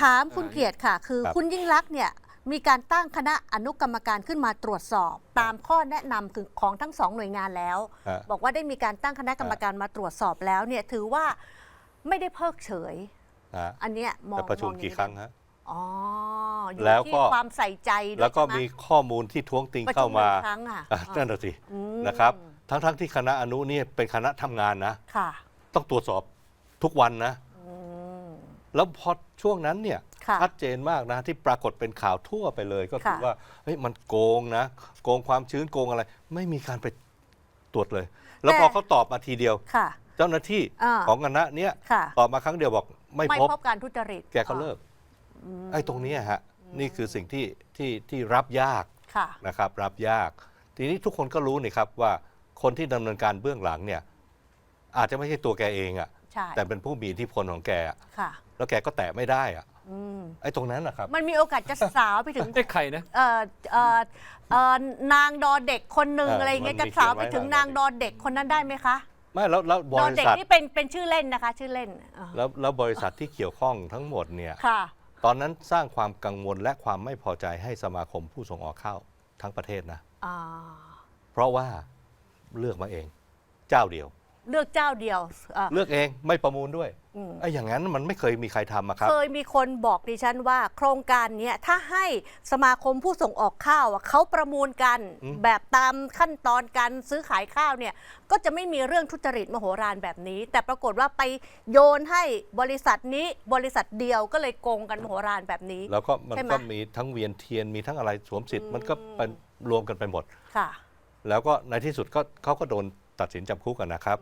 ถามคุณเกียรติค่ะ คือครับ คุณยิ่งรักษณ์เนี่ยมีการตั้งคณะอนุกรรมการขึ้นมาตรวจสอบ ตามข้อแนะนำคือของทั้งสองหน่วยงานแล้ว ฮะ บอกว่าได้มีการตั้งคณะกรรมการมาตรวจสอบแล้วเนี่ยถือว่าไม่ได้เพิกเฉยนะอันเนี้ยมองจะประชุมองอย่างกี่นี้ครั้งฮะ อ๋ออยู่แล้วที่ก็ความใส่ใจด้วยแล้วก็ใช่ไหมีข้อมูลที่ท้วงติงประเข้าชุมมาหนึ่งครั้งอะอะนั่นน่ะสิอืมนะครับ ทั้งทั้งที่คณะอนุเนี่ยเป็นคณะทำงานนะ ค่ะ ต้องตรวจสอบทุกวันนะอืม แล้วพอช่วงนั้นเนี่ยค่ะชัดเจนมากนะที่ปรากฏเป็นข่าวทั่วไปเลยก็คือค่ะ ว่าเฮ้ยมันโกงนะ โกงความชื้นโกงอะไร ไม่มีการไปตรวจเลย แล้วพอเขาตอบมาทีเดียว ค่ะ เจ้าหน้าที่อ่า ของคณะเนี้ยค่ะ ตอบมาครั้งเดียวบอกไม่ไม่พบ พบการทุจริตแกก็เลิกอืมไอ้ตรงเนี้ยฮะนี่คือสิ่งที่ที่ที่รับยาก ค่ะ นะครับรับยาก ทีนี้ทุกคนก็รู้นี่ครับว่าคนที่ดำเนินการเบื้องหลังเนี่ยอาจจะไม่ใช่ตัวแกเองอะใช่ แต่เป็นผู้มีอิทธิพลของแกอะค่ะ แล้วแกก็แตะไม่ได้อะอืม ไอ้ตรงนั้นนะครับ มันมีโอกาสจะสาวไปถึงเอ้ใครนะ เอ่อเอ่อเอ่อนางดอเด็กคนหนึ่งเออออะไรอย่างเงี้ยมันจะมีสาวไปเขียนไว้ถึงนะนางดอเด็กคนนั้นได้ไหมคะไม่แล้วแล้วบดอริเด็กษัทนี่เป็นเป็นชื่อเล่นนะคะ ชื่อเล่นอ่าแล้วแล้วบริษัทที่เกี่ยวข้องทั้งหมดเนี่ย ค่ะ ตอนนั้นสร้างความกังวลและความไม่พอใจให้สมาคมผู้ส่งออกข้าวทั้งประเทศนะ อ่า เพราะว่าเลือกมาเอง เจ้าเดียว เลือกเจ้าเดียวอ่าเลือกเองไม่ประมูลด้วยอืม ไอ้อย่างนั้นมันไม่เคยมีใครทำอะครับ เคยมีคนบอกดิฉันว่า โครงการเนี้ยถ้าให้สมาคมผู้ส่งออกข้าวอะเขาประมูลกัน อืม แบบตามขั้นตอนการซื้อขายข้าวเนี่ยก็จะไม่มีเรื่องทุจริตมโหฬารแบบนี้ แต่ปรากฏว่าไปโยนให้บริษัทนี้บริษัทเดียวก็เลยโกงกันมโหฬารแบบนี้ แล้วก็มันใช่ไหม ก็มีทั้งเวียนเทียนมีทั้งอะไรสวมสิทธิ์มันก็เป็นรวมกันไปหมด ค่ะ แล้วก็ในที่สุดก็เขาก็โดนตัดสินจำคุกกันนะครับ